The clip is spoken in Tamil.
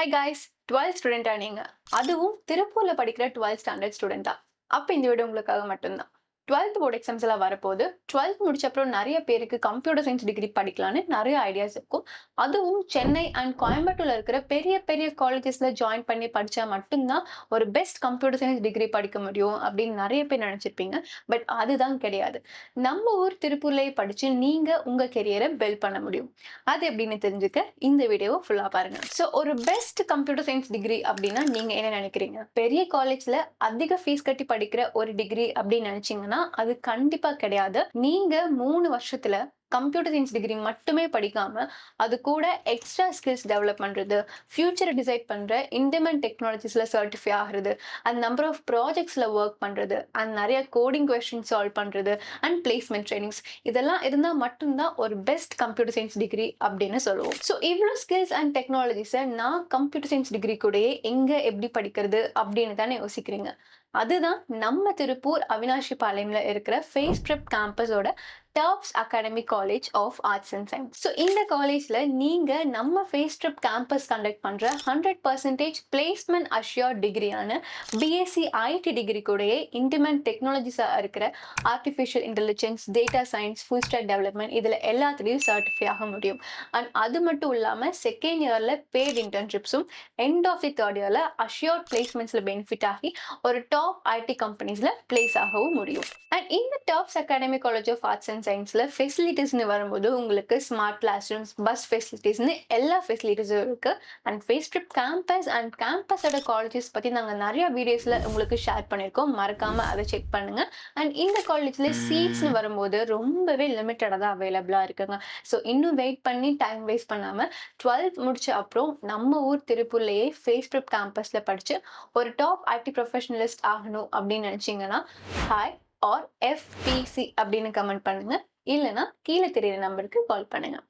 ஹாய் காய்ஸ் டுவெல்த் ஸ்டூடெண்டா நீங்க? அதுவும் திருப்பூர்ல படிக்கிற டுவெல்த் ஸ்டாண்டர்ட் ஸ்டூடெண்டா அப்போ இந்த வீடியோ உங்களுக்காக மட்டும்தான். டுவெல்த் போர்டு எக்ஸாம்ஸ் எல்லாம் வரப்போது. டுவெல்த் முடிச்ச அப்புறம் நிறைய பேருக்கு கம்ப்யூட்டர் சயின்ஸ் டிகிரி படிக்கலாம்னு நிறைய ஐடியாஸ் இருக்கும். அதுவும் சென்னை அண்ட் கோயம்புத்தூர்ல இருக்கிற பெரிய பெரிய காலேஜஸ்ல ஜாயின் பண்ணி படிச்சா மட்டும்தான் ஒரு பெஸ்ட் கம்ப்யூட்டர் சயின்ஸ் டிகிரி படிக்க முடியும் அப்படின்னு நிறைய பேர் நினைச்சிருப்பீங்க. பட் அதுதான் கிடையாது. நம்ம ஊர் திருப்பூர்லயே படிச்சு நீங்க உங்க கெரியரை பில்ட் பண்ண முடியும். அது எப்படின்னு தெரிஞ்சுக்க இந்த வீடியோவை ஃபுல்லா பாருங்க. ஸோ ஒரு பெஸ்ட் கம்ப்யூட்டர் சயின்ஸ் டிகிரி அப்படின்னா நீங்க என்ன நினைக்கிறீங்க? பெரிய காலேஜ்ல அதிக ஃபீஸ் கட்டி படிக்கிற ஒரு டிகிரி அப்படின்னு நினைச்சீங்கன்னா அது கண்டிப்பா கிடையாது. நீங்க மூணு வருஷத்துல கம்ப்யூட்டர் சயின்ஸ் டிகிரி மட்டுமே படிக்காம அது கூட எக்ஸ்ட்ரா ஸ்கில்ஸ் டெவலப் பண்றது ஃபியூச்சரை டிசைட் பண்ற இண்டிமெண்ட் டெக்னாலஜிஸ்ல சர்டிஃபை ஆகுறது அண்ட் நம்பர் ஆஃப் ப்ராஜெக்ட்ஸ்ல ஒர்க் பண்றது அண்ட் நிறைய கோடிங் கொஸ்டின் சால்வ் பண்றது அண்ட் பிளேஸ்மெண்ட் ட்ரைனிங்ஸ் இதெல்லாம் இருந்தால் மட்டும்தான் ஒரு பெஸ்ட் கம்ப்யூட்டர் சயின்ஸ் டிகிரி அப்படின்னு சொல்லுவோம். ஸோ இவ்வளோ ஸ்கில்ஸ் அண்ட் டெக்னாலஜிஸை நான் கம்ப்யூட்டர் சயின்ஸ் டிகிரி கூடயே எங்கே எப்படி படிக்கிறது அப்படின்னு தானே யோசிக்கிறீங்க? அதுதான் நம்ம திருப்பூர் அவினாஷி பாளையம்ல இருக்கிற face trip கேம்பஸோட tops academy college of arts and science so இந்த காலேஜில் நீங்கள் நம்ம ஃபேஸ் ட்ரிப் கேம்பஸ் கண்டக்ட் பண்ணுற ஹண்ட்ரட் பர்சன்டேஜ் பிளேஸ்மெண்ட் அஷ்யோர் டிகிரியான பிஎஸ்சி ஐடி டிகிரி கூடயே இன்டிமெண்ட் டெக்னாலஜிஸாக இருக்கிற artificial intelligence data science full stack development இதில் எல்லாத்துலேயும் சர்டிஃபை ஆக முடியும். அண்ட் அது மட்டும் இல்லாமல் செகண்ட் இயரில் paid இன்டர்ன்ஷிப்ஸும் end of the third year assure பிளேஸ்மெண்ட்ஸில் benefit ஆகி ஒரு டாப் டாப் ஐடி கம்பெனிஸில் பிளேஸ் ஆகவும் முடியும். அண்ட் இந்த tops academy college of arts and சயின்ஸில் ஃபெசிலிட்டிஸ்னு வரும்போது உங்களுக்கு ஸ்மார்ட் கிளாஸ் ரூம்ஸ் பஸ் ஃபெசிலிட்டிஸ்னு எல்லா ஃபெசிலிட்டிஸும் இருக்குது and face trip campus and கேம்பஸோட colleges பற்றி நாங்கள் நிறைய வீடியோஸில் உங்களுக்கு ஷேர் பண்ணியிருக்கோம் மறக்காமல் அதை செக் பண்ணுங்கள் அண்ட் இந்த காலேஜில் சீட்ஸ்னு வரும்போது ரொம்பவே லிமிட்டடாக தான் அவைலபிளாக இருக்குங்க. ஸோ இன்னும் வெயிட் பண்ணி டைம் வேஸ்ட் பண்ணாமல் டுவெல்த் முடிச்ச அப்புறம் நம்ம ஊர் திருப்பூர்லேயே ஃபேஸ் ட்ரிப் கேம்பஸில் படித்து ஒரு டாப் ஐடி ப்ரொஃபஷனலிஸ்ட் ஆகணும் அப்படின்னு நினச்சிங்கன்னா ஹாய் ஆர் எஃபிசி அப்படின்னு கமெண்ட் பண்ணுங்க. இல்லைன்னா கீழே தெரியுற நம்பருக்கு கால் பண்ணுங்க.